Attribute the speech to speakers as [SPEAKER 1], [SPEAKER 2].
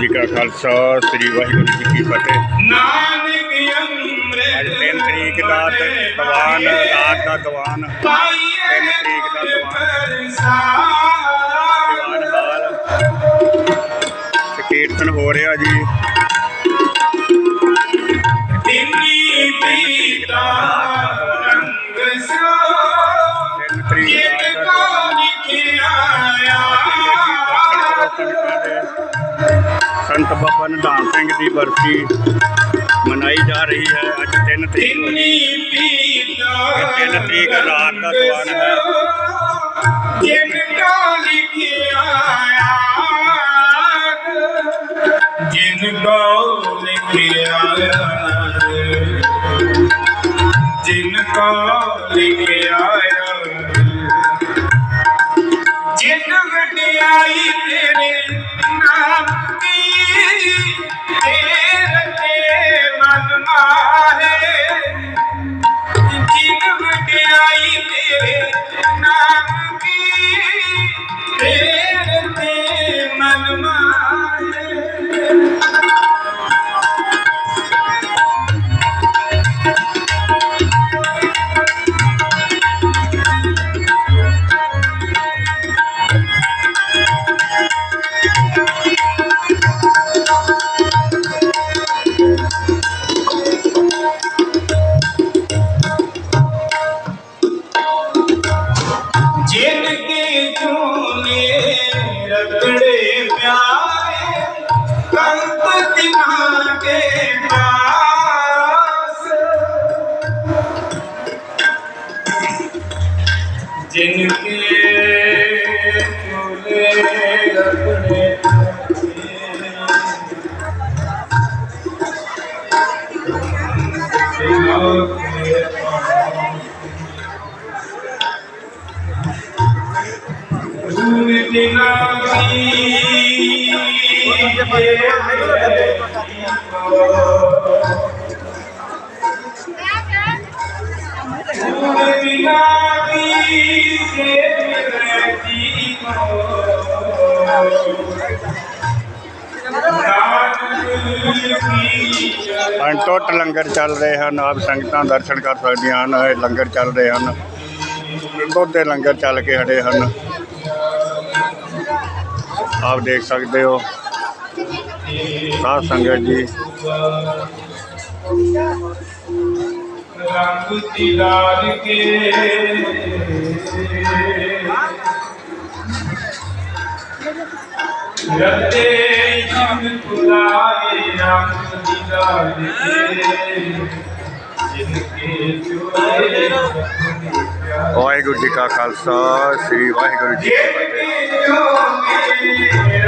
[SPEAKER 1] ਜੀ ਕਾ ਖਾਲਸਾ ਸ੍ਰੀ ਵਾਹਿਗੁਰੂ ਜੀ ਕੀ ਫਤਿਹ
[SPEAKER 2] ਨਾਨਕ ਅੰਮ੍ਰਿਤ
[SPEAKER 1] ਅੱਜ 3 ਤਰੀਕ ਦਾ ਦੀਵਾਨ ਰਾਤ ਦਾ ਦੀਵਾਨ
[SPEAKER 2] ਪਾਈਏ
[SPEAKER 1] ਤਿੰਨ ਤਰੀਕ ਦਾ ਦੀਵਾਨ। ਦੀਵਾਨ ਹਾਲ ਕੀਰਤਨ ਹੋ ਰਿਹਾ ਜੀ
[SPEAKER 2] ਤਿੰਨੀ ਪੀਤਾ ਰੰਗ ਸੋ
[SPEAKER 1] 3 ਤਰੀਕ। ਸੰਤ ਬਾਬਾ ਨਿਧਾਨ ਸਿੰਘ ਦੀ ਬਰਸੀ ਮਨਾਈ ਜਾ ਰਹੀ ਹੈ ਅੱਜ 3 ਤਰੀਕ ਨੂੰ
[SPEAKER 2] ਤਿੰਨੀ
[SPEAKER 1] ਰਾਤ ਦਾ ਦੀਵਾਨ ਹੈ।
[SPEAKER 2] ਜਿਤ ਕੋ ਲਿਖਿਆ ਜਿਨ ਕੋ ਲਿਖਿਆ ਜਿਨ ਕੋ ਲਿਖਿਆ Yeah. जिनके चूल्हे अपने Thank you.
[SPEAKER 1] ਅਣਟੁੱਟ ਲੰਗਰ ਚੱਲ ਰਹੇ ਹਨ, ਆਪ ਸੰਗਤਾਂ ਦਰਸ਼ਨ ਕਰ ਸਕਦੀਆਂ ਹਨ, ਇਹ ਲੰਗਰ ਚੱਲ ਰਹੇ ਹਨ। ਦੁੱਧ ਦੇ ਲੰਗਰ ਚੱਲ ਕੇ ਹਟੇ ਹਨ। ਆਪ ਦੇਖ ਸਕਦੇ ਹੋ। ਸਾਧ ਸੰਗਤ ਜੀ।
[SPEAKER 2] ਰੰਗ ਦਿਲਾਰ ਕੇ। ਰੱਤੇ ਜਿਨ ਕੁਲਾਏ ਰੰਗ ਦਿਲਾਰ ਕੇ ਜਿਨ ਕੇ ਚੋਰੇ
[SPEAKER 1] ਵਾਹਿਗੁਰੂ ਜੀ ਕਾ ਖਾਲਸਾ ਸ੍ਰੀ ਵਾਹਿਗੁਰੂ ਜੀ ਕੀ ਫਤਿਹ